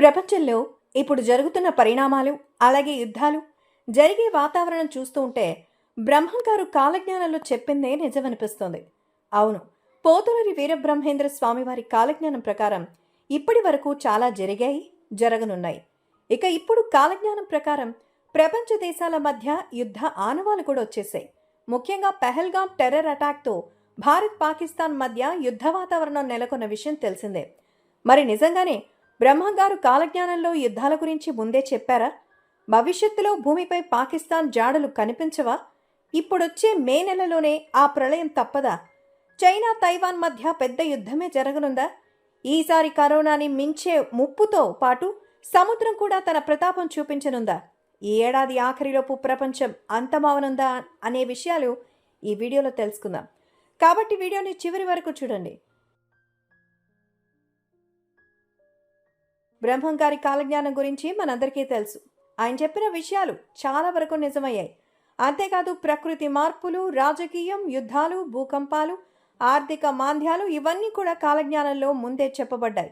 ప్రపంచంలో ఇప్పుడు జరుగుతున్న పరిణామాలు అలాగే యుద్ధాలు జరిగే వాతావరణం చూస్తూ ఉంటే బ్రహ్మం గారు కాలజ్ఞానంలో చెప్పిందే నిజమనిపిస్తోంది. అవును పోతులూరి వీరబ్రహ్మేంద్ర స్వామివారి కాలజ్ఞానం ప్రకారం ఇప్పటి వరకు చాలా జరిగాయి జరగనున్నాయి. ఇక ఇప్పుడు కాలజ్ఞానం ప్రకారం ప్రపంచ దేశాల మధ్య యుద్ధ ఆనవాలు కూడా వచ్చేసాయి ముఖ్యంగా పెహల్గాం టెర్రర్ అటాక్తో భారత్ పాకిస్తాన్ మధ్య యుద్ధ వాతావరణం నెలకొన్న విషయం తెలిసిందే. మరి నిజంగానే బ్రహ్మగారు కాలజ్ఞానంలో యుద్ధాల గురించి ముందే చెప్పారా? భవిష్యత్తులో భూమిపై పాకిస్తాన్ జాడలు కనిపించవా? ఇప్పుడొచ్చే మే నెలలోనే ఆ ప్రళయం తప్పదా? చైనా తైవాన్ మధ్య పెద్ద యుద్ధమే జరగనుందా? ఈసారి కరోనాని మించే ముప్పుతో పాటు సముద్రం కూడా తన ప్రతాపం చూపించనుందా? ఈ ఏడాది ఆఖరిలోపు ప్రపంచం అంతమవనుందా అనే విషయాలు ఈ వీడియోలో తెలుసుకుందాం. కాబట్టి వీడియోని చివరి వరకు చూడండి. బ్రహ్మం గారి కాలజ్ఞానం గురించి మనందరికీ తెలుసు. ఆయన చెప్పిన విషయాలు చాలా వరకు నిజమయ్యాయి. అంతేకాదు ప్రకృతి మార్పులు రాజకీయం యుద్ధాలు భూకంపాలు ఆర్థిక మాంద్యాలు ఇవన్నీ కూడా కాలజ్ఞానంలో ముందే చెప్పబడ్డాయి.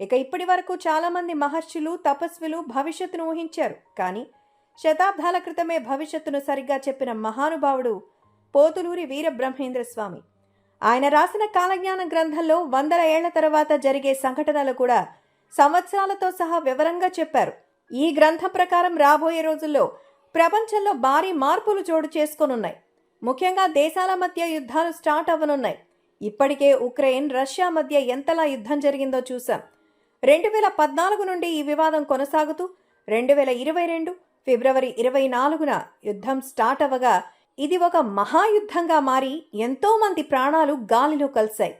ఇక ఇప్పటి వరకు చాలామంది మహర్షులు తపస్విలు భవిష్యత్తును ఊహించారు. కానీ శతాబ్దాల క్రితమే భవిష్యత్తును సరిగ్గా చెప్పిన మహానుభావుడు పోతులూరి వీరబ్రహ్మేంద్ర స్వామి. ఆయన రాసిన కాలజ్ఞాన గ్రంథంలో వందల ఏళ్ళ తర్వాత జరిగే సంఘటనలు కూడా సంవత్సరాలతో సహా వివరంగా చెప్పారు. ఈ గ్రంథం ప్రకారం రాబోయే రోజుల్లో ప్రపంచంలో భారీ మార్పులు చోటు చేసుకోనున్నాయి. ముఖ్యంగా దేశాల మధ్య యుద్ధాలు స్టార్ట్ అవ్వనున్నాయి. ఇప్పటికే ఉక్రెయిన్ రష్యా మధ్య ఎంతలా యుద్ధం జరిగిందో చూశాం. రెండు వేల పద్నాలుగు నుండి ఈ వివాదం కొనసాగుతూ రెండు వేల ఇరవై రెండు ఫిబ్రవరి ఇరవై నాలుగున యుద్ధం స్టార్ట్ అవ్వగా ఇది ఒక మహాయుద్ధంగా మారి ఎంతోమంది ప్రాణాలు గాలిలో కలిశాయి.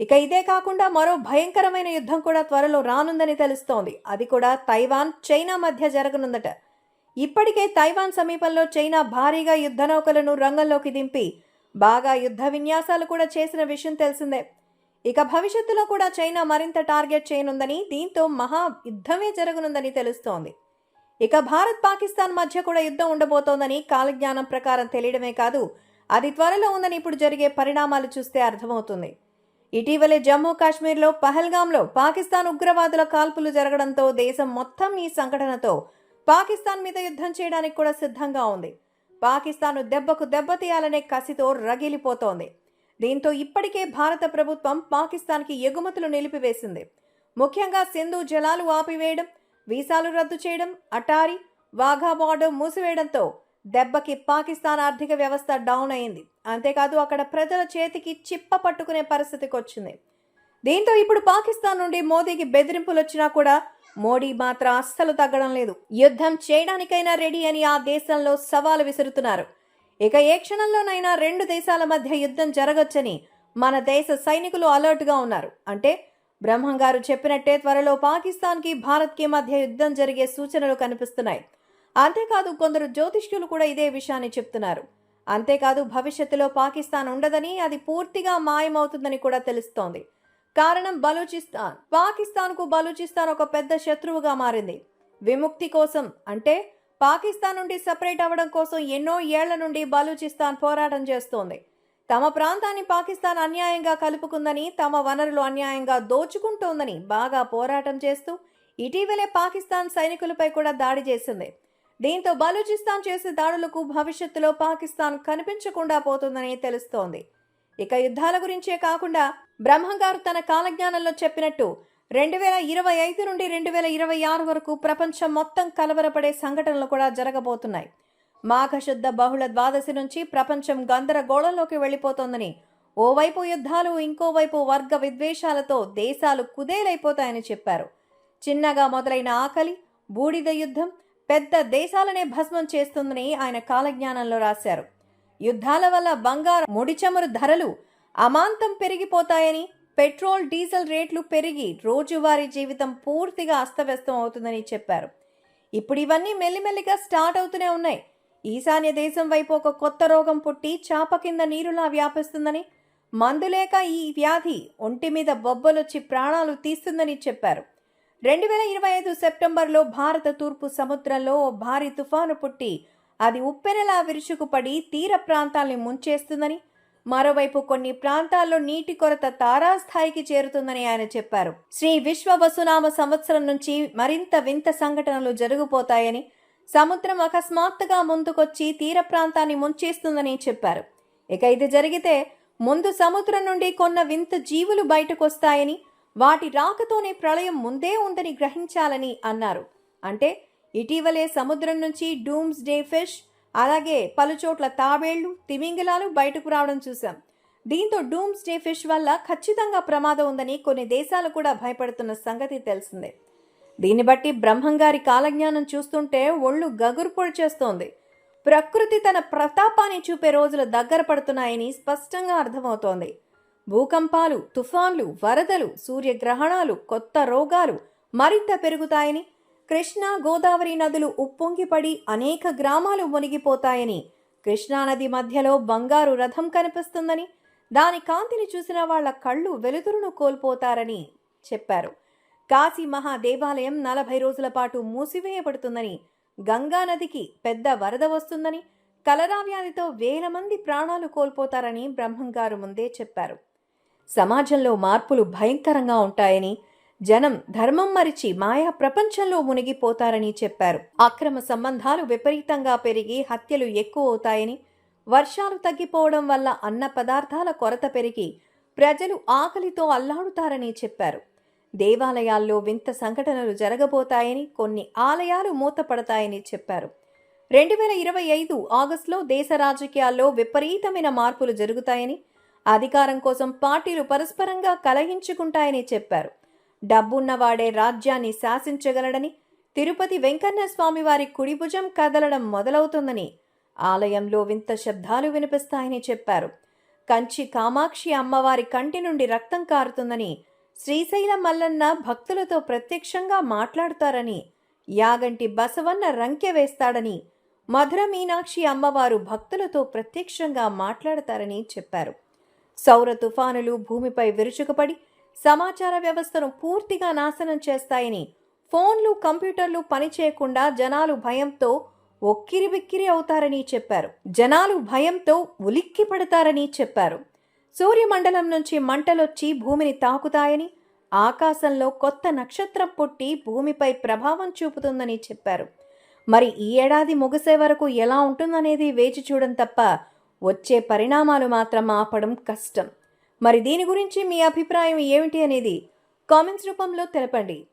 ఇక ఇదే కాకుండా మరో భయంకరమైన యుద్ధం కూడా త్వరలో రానుందని తెలుస్తోంది. అది కూడా తైవాన్ చైనా మధ్య జరగనుందట. ఇప్పటికే తైవాన్ సమీపంలో చైనా భారీగా యుద్ధ నౌకలను రంగంలోకి దింపి బాగా యుద్ధ విన్యాసాలు కూడా చేసిన విషయం తెలిసిందే. ఇక భవిష్యత్తులో కూడా చైనా మరింత టార్గెట్ చేయనుందని దీంతో మహా యుద్ధమే జరగనుందని తెలుస్తోంది. ఇక భారత్ పాకిస్తాన్ మధ్య కూడా యుద్ధం ఉండబోతోందని కాలజ్ఞానం ప్రకారం తెలియడమే కాదు అది త్వరలో ఉందని ఇప్పుడు జరిగే పరిణామాలు చూస్తే అర్థమవుతుంది. ఇటీవలే జమ్మూ కాశ్మీర్లో పహల్గాంలో పాకిస్తాన్ ఉగ్రవాదుల కాల్పులు జరగడంతో దేశం మొత్తం ఈ సంఘటనతో పాకిస్తాన్ మీద యుద్ధం చేయడానికి కూడా సిద్ధంగా ఉంది. పాకిస్తాన్ దెబ్బకు దెబ్బతీయాలనే కసితో రగిలిపోతోంది. దీంతో ఇప్పటికే భారత ప్రభుత్వం పాకిస్తాన్కి ఎగుమతులు నిలిపివేసింది. ముఖ్యంగా సింధు జలాలు ఆపివేయడం వీసాలు రద్దు చేయడం అటారీ వాఘా బార్డర్ మూసివేయడంతో దెబ్బకి పాకిస్తాన్ ఆర్థిక వ్యవస్థ డౌన్ అయింది. అంతేకాదు అక్కడ ప్రజల చేతికి చిప్ప పట్టుకునే పరిస్థితికి వచ్చింది దీంతో ఇప్పుడు పాకిస్తాన్ నుండి మోదీకి బెదిరింపులు వచ్చినా కూడా మోడీ మాత్రం అస్సలు తగ్గడం లేదు. యుద్ధం చేయడానికైనా రెడీ అని ఆ దేశంలో సవాలు విసురుతున్నారు. ఇక ఏ క్షణంలోనైనా రెండు దేశాల మధ్య యుద్ధం జరగొచ్చని మన దేశ సైనికులు అలర్ట్గా ఉన్నారు. అంటే బ్రహ్మం గారు చెప్పినట్టే త్వరలో పాకిస్తాన్కి భారత్కి మధ్య యుద్ధం జరిగే సూచనలు కనిపిస్తున్నాయి. అంతేకాదు కొందరు జ్యోతిష్యులు కూడా ఇదే విషయాన్ని చెప్తున్నారు. అంతేకాదు భవిష్యత్తులో పాకిస్తాన్ ఉండదని అది పూర్తిగా మాయమవుతుందని కూడా తెలుస్తోంది. కారణం బలూచిస్తాన్. పాకిస్తాన్కు బలూచిస్తాన్ ఒక పెద్ద శత్రువుగా మారింది. విముక్తి కోసం అంటే పాకిస్తాన్ నుండి సపరేట్ అవ్వడం కోసం ఎన్నో ఏళ్ళ నుండి బలూచిస్తాన్ పోరాటం చేస్తోంది. తమ ప్రాంతాన్ని పాకిస్తాన్ అన్యాయంగా కలుపుకుందని తమ వనరులు అన్యాయంగా దోచుకుంటోందని బాగా పోరాటం చేస్తూ ఇటీవలే పాకిస్తాన్ సైనికులపై కూడా దాడి చేసింది. దీంతో బలూచిస్తాన్ చేసే దాడులకు భవిష్యత్తులో పాకిస్తాన్ కనిపించకుండా పోతుందని తెలుస్తోంది. ఇక యుద్ధాల గురించే కాకుండా బ్రహ్మంగారు తన కాలజ్ఞానంలో చెప్పినట్టు రెండు వేల ఇరవై ఐదు నుండి రెండు వేల ఇరవై ఆరు వరకు ప్రపంచం మొత్తం కలవరపడే సంఘటనలు కూడా జరగబోతున్నాయి. మాఘశుద్ధ బహుళ ద్వాదశి నుంచి ప్రపంచం గందరగోళంలోకి వెళ్ళిపోతోందని ఓవైపు యుద్ధాలు ఇంకోవైపు వర్గ విద్వేషాలతో దేశాలు కుదేలైపోతాయని చెప్పారు. చిన్నగా మొదలైన ఆకలి బూడిద యుద్ధం పెద్ద దేశాలనే భస్మం చేస్తుందని ఆయన కాలజ్ఞానంలో రాశారు. యుద్ధాల వల్ల బంగారం ముడిచమురు ధరలు అమాంతం పెరిగిపోతాయని పెట్రోల్ డీజిల్ రేట్లు పెరిగి రోజువారీ జీవితం పూర్తిగా అస్తవ్యస్తం అవుతుందని చెప్పారు. ఇప్పుడు ఇవన్నీ మెల్లిమెల్లిగా స్టార్ట్ అవుతూనే ఉన్నాయి. ఈశాన్య దేశం వైపు ఒక కొత్త రోగం పుట్టి చాప కింద నీరులా వ్యాపిస్తుందని మందులేక ఈ వ్యాధి ఒంటి మీద బొబ్బలొచ్చి ప్రాణాలు తీస్తుందని చెప్పారు. రెండు వేల ఇరవై ఐదు సెప్టెంబర్లో భారత తూర్పు సముద్రంలో ఓ భారీ తుఫాను పుట్టి అది ఉప్పెనలా విరుచుకుపడి తీర ప్రాంతాల్ని ముంచేస్తుందని మరోవైపు కొన్ని ప్రాంతాల్లో నీటి కొరత తారాస్థాయికి చేరుతుందని ఆయన చెప్పారు. శ్రీ విశ్వ వసునామ సంవత్సరం నుంచి మరింత వింత సంఘటనలు జరిగిపోతాయని సముద్రం అకస్మాత్తుగా ముందుకొచ్చి తీర ప్రాంతాన్ని ముంచేస్తుందని చెప్పారు. ఇక ఇది జరిగితే ముందు సముద్రం నుండి కొన్న వింత జీవులు బయటకొస్తాయని వాటి రాకతోనే ప్రళయం ముందే ఉందని గ్రహించాలని అన్నారు. అంటే ఇటీవలే సముద్రం నుంచి డూమ్స్ డే ఫిష్ అలాగే పలుచోట్ల తాబేళ్ళు తిమింగలాలు బయటకు రావడం చూశాం. దీంతో డూమ్స్ డే ఫిష్ వల్ల ఖచ్చితంగా ప్రమాదం ఉందని కొన్ని దేశాలు కూడా భయపడుతున్న సంగతి తెలిసిందే. దీన్ని బట్టి బ్రహ్మంగారి కాలజ్ఞానం చూస్తుంటే ఒళ్ళు గగురు పొడి చేస్తోంది. ప్రకృతి తన ప్రతాపాన్ని చూపే రోజులు దగ్గర పడుతున్నాయని స్పష్టంగా అర్థమవుతోంది. భూకంపాలు తుఫాన్లు వరదలు సూర్యగ్రహణాలు కొత్త రోగాలు మరింత పెరుగుతాయని కృష్ణా గోదావరి నదులు ఉప్పొంగిపడి అనేక గ్రామాలు మునిగిపోతాయని కృష్ణానది మధ్యలో బంగారు రథం కనిపిస్తుందని దాని కాంతిని చూసిన వాళ్ళ కళ్ళు వెలుతురును కోల్పోతారని చెప్పారు. కాశీ మహాదేవాలయం నలభై రోజుల పాటు మూసివేయబడుతుందని గంగా నదికి పెద్ద వరద వస్తుందని కలరా వ్యాధితో వేల మంది ప్రాణాలు కోల్పోతారని బ్రహ్మంగారు ముందే చెప్పారు. సమాజంలో మార్పులు భయంకరంగా ఉంటాయని జనం ధర్మం మరిచి మాయా ప్రపంచంలో మునిగిపోతారని చెప్పారు. అక్రమ సంబంధాలు విపరీతంగా పెరిగి హత్యలు ఎక్కువ అవుతాయని వర్షాలు తగ్గిపోవడం వల్ల అన్న పదార్థాల కొరత పెరిగి ప్రజలు ఆకలితో అల్లాడుతారని చెప్పారు. దేవాలయాల్లో వింత సంఘటనలు జరగబోతాయని కొన్ని ఆలయాలు మూతపడతాయని చెప్పారు. రెండు వేల ఇరవై ఐదు ఆగస్టులో దేశ రాజకీయాల్లో విపరీతమైన మార్పులు జరుగుతాయని అధికారం కోసం పార్టీలు పరస్పరంగా కలహించుకుంటాయని చెప్పారు. డబ్బున్నవాడే రాజ్యాన్ని శాసించగలడని తిరుపతి వెంకన్న స్వామి వారి కుడిభుజం కదలడం మొదలవుతుందని ఆలయంలో వింత శబ్దాలు వినిపిస్తాయని చెప్పారు. కంచి కామాక్షి అమ్మవారి కంటి నుండి రక్తం కారుతుందని శ్రీశైలం మల్లన్న భక్తులతో ప్రత్యక్షంగా మాట్లాడతారని యాగంటి బసవన్న రంకె వేస్తాడని మధుర మీనాక్షి అమ్మవారు భక్తులతో ప్రత్యక్షంగా మాట్లాడతారని చెప్పారు. సౌర తుఫానులు భూమిపై విరుచుకుపడి సమాచార వ్యవస్థను పూర్తిగా నాశనం చేస్తాయని ఫోన్లు కంప్యూటర్లు పనిచేయకుండా జనాలు భయంతో ఒక్కిరి బిక్కిరి అవుతారని చెప్పారు. జనాలు భయంతో ఉలిక్కి పడతారని చెప్పారు. సూర్యమండలం నుంచి మంటలొచ్చి భూమిని తాకుతాయని ఆకాశంలో కొత్త నక్షత్రం పుట్టి భూమిపై ప్రభావం చూపుతుందని చెప్పారు. మరి ఈ ఏడాది ముగిసే వరకు ఎలా ఉంటుందనేది వేచి చూడడం తప్ప వచ్చే పరిణామాలు మాత్రం ఆపడం కష్టం. మరి దీని గురించి మీ అభిప్రాయం ఏమిటి అనేది కామెంట్స్ రూపంలో తెలపండి.